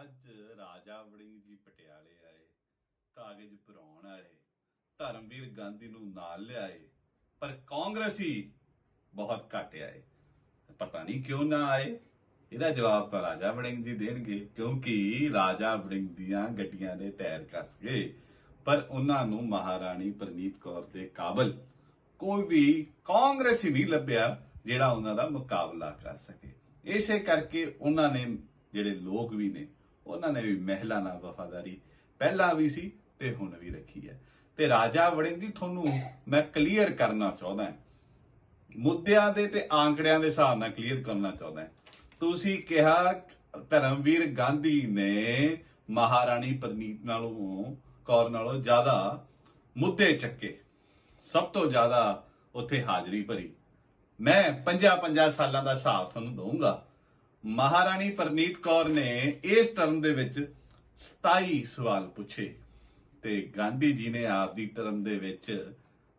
ਅੱਜ ਰਾਜਾ ਵੜਿੰਗ ਜੀ ਪਟਿਆਲੇ ਆਏ, ਕਾਗਜ਼ ਭਰਾਉਣ ਆਏ, ਧਰਮਵੀਰ ਗਾਂਧੀ ਨੂੰ ਨਾਲ ਲਿਆਏ, ਪਰ ਕਾਂਗਰਸੀ ਬਹੁਤ ਘੱਟ ਆਏ। ਪਤਾ ਨਹੀਂ ਕਿਉਂ ਨਾ ਆਏ? ਇਹਦਾ ਜਵਾਬ ਤਾਂ ਰਾਜਾ ਵੜਿੰਗ ਜੀ ਦੇਣਗੇ, ਕਿਉਂਕਿ ਰਾਜਾ ਵੜਿੰਗ ਦੀਆਂ ਗੱਡੀਆਂ ਦੇ ਟਾਇਰ ਕੱਸ ਗਏ। ਪਰ ਉਹਨਾਂ ਨੂੰ ਮਹਾਰਾਣੀ ਪ੍ਰਨੀਤ ਕੌਰ ਦੇ ਕਾਬਲ ਕੋਈ ਵੀ ਕਾਂਗਰਸੀ ਨਹੀਂ ਲੱਭਿਆ ਜਿਹੜਾ ਉਹਨਾਂ ਦਾ ਮੁਕਾਬਲਾ ਕਰ ਸਕੇ। ਇਸੇ ਕਰਕੇ ਉਹਨਾਂ ਨੇ, ਜਿਹੜੇ ਲੋਕ ਵੀ ਨੇ ਉਹਨਾਂ ਨੇ ਵੀ ਮਹਿਲਾ ਨਾਲ ਵਫਾਦਾਰੀ ਪਹਿਲਾਂ ਵੀ ਸੀ ਤੇ ਹੁਣ ਵੀ ਰੱਖੀ ਹੈ। ਤੇ ਰਾਜਾ ਵੜਿੰਗ ਤੁਹਾਨੂੰ ਮੈਂ ਕਲੀਅਰ ਕਰਨਾ ਚਾਹੁੰਦਾ ਹਾਂ। ਮੁੱਦਿਆਂ ਦੇ ਤੇ ਆંકੜਿਆਂ ਦੇ ਹਿਸਾਬ ਨਾਲ ਕਲੀਅਰ ਕਰਨਾ ਚਾਹੁੰਦਾ ਹਾਂ। ਤੁਸੀਂ ਕਿਹਾ, ਧਰਮਵੀਰ ਗਾਂਧੀ ਨੇ ਮਹਾਰਾਣੀ ਪ੍ਰਨੀਤ ਨਾਲੋਂ, ਕੌਰ ਨਾਲੋਂ ਜ਼ਿਆਦਾ ਮੁੱਦੇ ਚੱਕੇ। ਸਭ ਤੋਂ ਜ਼ਿਆਦਾ ਉੱਥੇ ਹਾਜ਼ਰੀ ਭਰੀ। ਮੈਂ 50-50 ਸਾਲਾਂ ਦਾ ਹਿਸਾਬ ਤੁਹਾਨੂੰ ਦਊਂਗਾ। ਮਹਾਰਾਣੀ ਪਰਨੀਤ ਕੌਰ ਨੇ ਇਸ ਟਰਮ ਦੇ ਵਿੱਚ 27 ਸਵਾਲ ਪੁੱਛੇ ਤੇ ਗਾਂਧੀ ਜੀ ਨੇ ਆਪਦੀ ਟਰਮ ਦੇ ਵਿੱਚ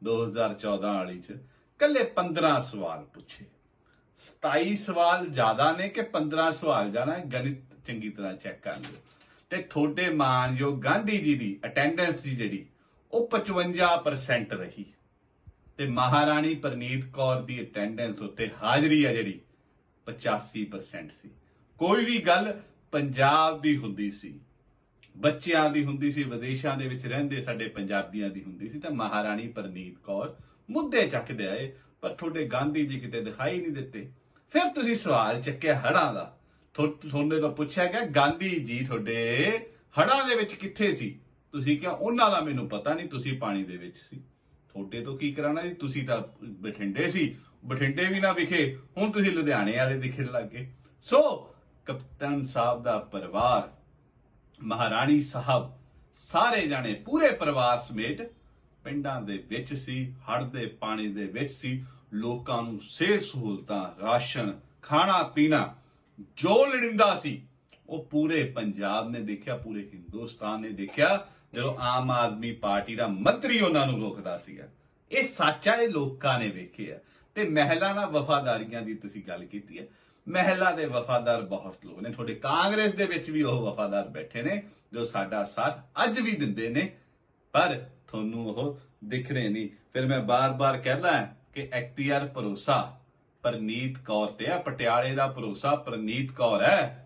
2014 ਵਾਲੀ ਚ ਕੱਲੇ 15 ਸਵਾਲ ਪੁੱਛੇ। 27 ਸਵਾਲ ਜ਼ਿਆਦਾ ਨੇ ਕਿ 15 ਸਵਾਲ ਜਾਣਾ ਗਣਿਤ ਚੰਗੀ ਤਰ੍ਹਾਂ ਚੈੱਕ ਕਰ ਲਿਓ। ਤੇ ਤੁਹਾਡੇ ਮਾਨਯੋਗ ਗਾਂਧੀ ਜੀ ਦੀ ਅਟੈਂਡੈਂਸ ਸੀ ਜਿਹੜੀ, ਉਹ 55% ਰਹੀ। ਤੇ ਮਹਾਰਾਣੀ ਪ੍ਰਨੀਤ ਕੌਰ ਦੀ ਅਟੈਂਡੈਂਸ ਉੱਤੇ ਹਾਜ਼ਰੀ ਆ ਜਿਹੜੀ 85% ਸੀ। ਕੋਈ ਵੀ ਗੱਲ ਪੰਜਾਬ ਦੀ ਹੁੰਦੀ ਸੀ, ਬੱਚਿਆਂ ਦੀ ਹੁੰਦੀ ਸੀ, ਵਿਦੇਸ਼ਾਂ ਦੇ ਵਿੱਚ ਰਹਿੰਦੇ ਸਾਡੇ ਪੰਜਾਬੀਆਂ ਦੀ ਹੁੰਦੀ ਸੀ ਤਾਂ ਮਹਾਰਾਣੀ ਪ੍ਰਨੀਤ ਕੌਰ ਮੁੱਦੇ ਚੱਕਦੇ ਆਏ, ਪਰ ਤੁਹਾਡੇ ਗਾਂਧੀ ਜੀ ਕਿਤੇ ਦਿਖਾਈ ਨਹੀਂ ਦਿੱਤੇ। ਫਿਰ ਤੁਸੀਂ ਸਵਾਲ ਚੱਕਿਆ ਹੜਾਂ ਦਾ। ਤੁਹਾ- ਤੁਹਾਨੂੰ ਤਾਂ ਪੁੱਛਿਆ ਗਿਆ, ਗਾਂਧੀ ਜੀ ਤੁਹਾਡੇ ਹੜਾਂ ਦੇ ਵਿੱਚ ਕਿੱਥੇ ਸੀ? ਤੁਸੀਂ ਕਿਹਾ, ਉਹਨਾਂ ਦਾ ਮੈਨੂੰ ਪਤਾ ਨਹੀਂ, ਤੁਸੀਂ ਪਾਣੀ ਦੇ ਵਿੱਚ ਸੀ। ਤੁਹਾਡੇ ਤੋਂ ਕੀ ਕਰਾਣਾ ਜੀ? ਤੁਸੀਂ ਤਾਂ ਬਠਿੰਡੇ ਸੀ ਬਠਿੰਡੇ ਵੀ ਨਾ ਵਿਖੇ, ਹੁਣ ਤੁਸੀਂ ਲੁਧਿਆਣੇ ਵਾਲੇ ਦਿਖਣ ਲੱਗੇ ਸੋ ਕਪਤਾਨ ਸਾਹਿਬ ਦਾ ਪਰਿਵਾਰ, ਮਹਾਰਾਣੀ ਸਾਹਿਬ, ਸਾਰੇ ਜਾਣੇ, ਪੂਰੇ ਪਰਿਵਾਰ ਸਮੇਤ ਪਿੰਡਾਂ ਦੇ ਵਿੱਚ ਸੀ, ਹੜ੍ਹ ਦੇ ਪਾਣੀ ਦੇ ਵਿੱਚ ਸੀ। ਲੋਕਾਂ ਨੂੰ ਸਿਹਤ ਸਹੂਲਤਾਂ, ਰਾਸ਼ਨ, ਖਾਣਾ, ਪੀਣਾ, ਜੋ ਲੋੜੀਂਦਾ ਸੀ, ਉਹ ਪੂਰੇ ਪੰਜਾਬ ਨੇ ਦੇਖਿਆ, ਪੂਰੇ ਹਿੰਦੁਸਤਾਨ ਨੇ ਦੇਖਿਆ। ਜਦੋਂ ਆਮ ਆਦਮੀ ਪਾਰਟੀ ਦਾ ਮੰਤਰੀ ਉਹਨਾਂ ਨੂੰ ਰੋਕਦਾ ਸੀਗਾ। ਇਹ ਸੱਚ ਆ, ਇਹ ਲੋਕਾਂ ਨੇ ਵੇਖਿਆ ਤੇ ਮਹਿਲਾ ਨਾਲ ਵਫਾਦਾਰੀਆਂ ਦੀ ਤੁਸੀਂ ਗੱਲ ਕੀਤੀ ਹੈ। ਮਹਿਲਾ ਦੇ ਵਫਾਦਾਰ ਬਹੁਤ ਲੋਕ ਨੇ। ਤੁਹਾਡੇ ਕਾਂਗਰਸ ਦੇ ਵਿੱਚ ਵੀ ਉਹ ਵਫਾਦਾਰ ਬੈਠੇ ਨੇ ਜੋ ਸਾਡਾ ਸਾਥ ਅੱਜ ਵੀ ਦਿੰਦੇ ਨੇ, ਪਰ ਤੁਹਾਨੂੰ ਉਹ ਦਿਖ ਰਹੇ ਨਹੀਂ। ਫਿਰ ਮੈਂ ਬਾਰ-ਬਾਰ ਕਹਿਣਾ ਕਿ ਐਕਟੀਆਰ ਭਰੋਸਾ, ਪਰਨੀਤ ਕੌਰ ਤੇ ਆ ਪਟਿਆਲੇ ਦਾ ਭਰੋਸਾ ਪਰਨੀਤ ਕੌਰ ਹੈ।